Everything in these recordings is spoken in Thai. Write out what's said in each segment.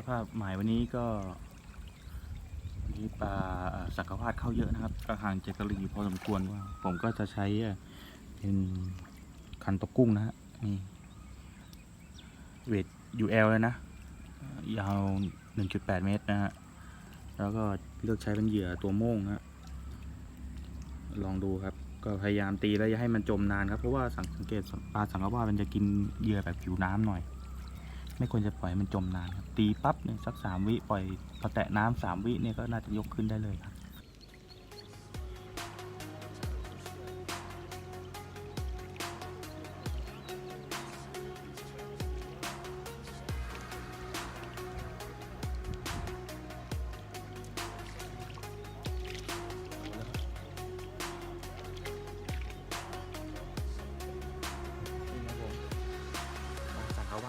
สภาพหมายวันนี้ก็วันนี้ปลาสังกวาดเข้าเยอะนะครับก็ห่างจากตลิ่งอยู่พอสมควรว่า ผมก็จะใช้เป็นคันตกกุ้งนะฮะนี่เวท UL เลยนะ ยาว 1.8 เมตรนะฮะ แล้วก็เลือกใช้เป็นเหยื่อตัวโม่งฮะลองดูครับ ก็พยายามตีแล้วอย่าให้มันจมนานครับ เพราะว่าสังสังเกตปลาสังกะว่ามันจะกินเหยื่อแบบผิวน้ำหน่อย ไม่ควรจะปล่อยมันจมนานครับ ตีปั๊บเนี่ยสักสามวิปล่อยพอแตะน้ำสามวิเนี่ยก็น่าจะยกขึ้นได้เลยครับ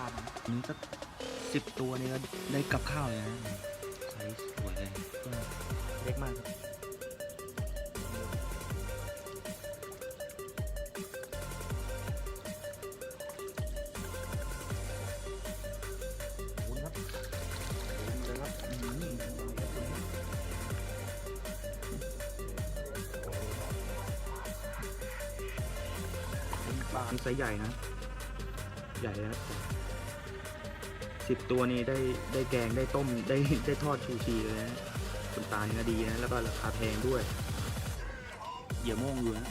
ลาสักะวาดนะนี้ก็สิบตัวเนี่ยก็ได้กับข้าวเลยนะไซส์สวยเลยก็เล็กมากครับขอบคุณครับขอบคุณเลยครับอืมเป็นปลาไซส์ใหญ่นะ ใหญ่นะครับ สิบตัวนี้ได้ได้แกงได้ต้มได้ได้ทอดชูชีเลยนะคุณตาเนื้อดีนะ แล้วก็ราคาแพงด้วยเหยื่อโม่งอยู่นะ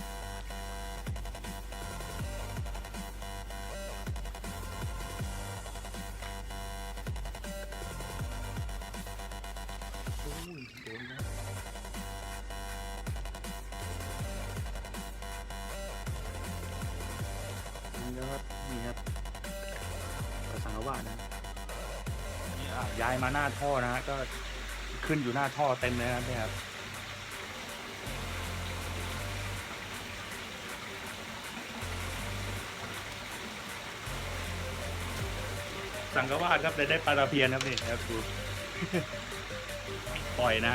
โอ้ยนี่ครับ นี่ครับกระสังกวานะ ย้ายมาหน้าท่อนะฮะก็ขึ้นอยู่หน้าท่อเต็มเลยนะครับเนี่ยครับสังกวาดครับได้ได้ปลาตะเพียนครับนี่ครับดูปล่อยนะ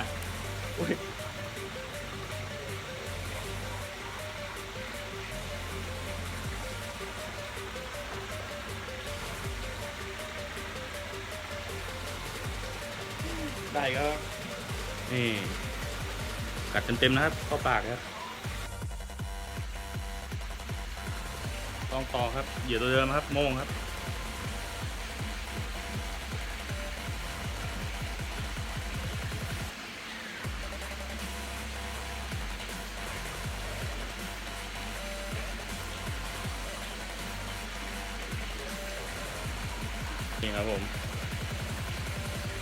ได้ก็นี่กัดเต็มๆนะครับเข้าปากครับต้องต่อครับเหยื่อตัวเดิมครับโมงครับนี่ครับผม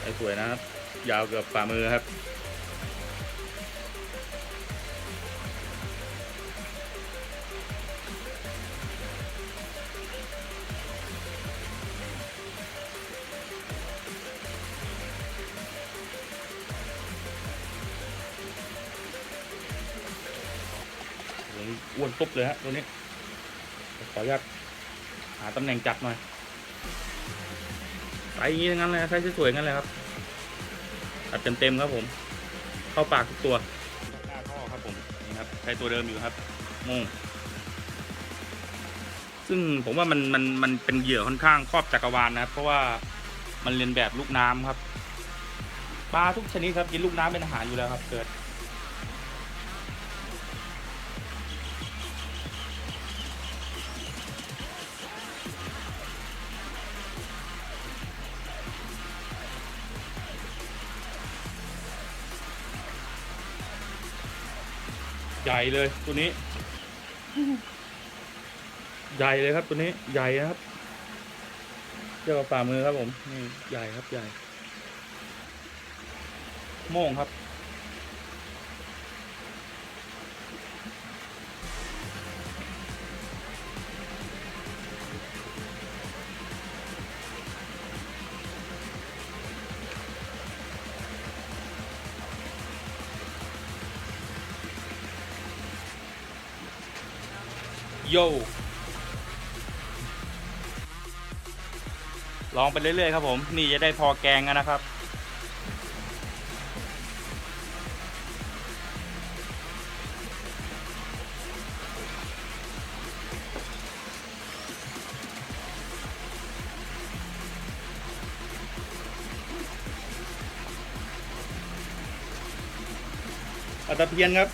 ไอ้สวยนะครับ ยาวเกือบฝ่ามือครับ อ้วนตุ๊บเลยฮะตัวนี้ ขออนุญาตหาตำแหน่งจับหน่อยไปอย่างนี้ทั้งนั้นเลยใช้สวยๆงั้นเลยครับ ตัดเต็มๆครับผม เข้าปากทุกตัวหน้าท่อครับผมนี่ครับใช้ตัวเดิมอยู่ครับโมงซึ่งผมว่ามันมันมันเป็นเหยื่อค่อนข้างครอบจักรวาลนะครับ เพราะว่ามันเรียนแบบลูกน้ำครับปลาทุกชนิดครับกินลูกน้ำเป็นอาหารอยู่แล้วครับเกิด ใหญ่เลยตัวนี้ ใหญ่เลยครับตัวนี้ใหญ่นะครับเทียบกับฝ่ามือครับผมนี่ใหญ่ครับใหญ่ โม่งครับ โยลองไปเรื่อยๆครับผม นี่จะได้พอแกงนนะครับ อัตเพียนครับ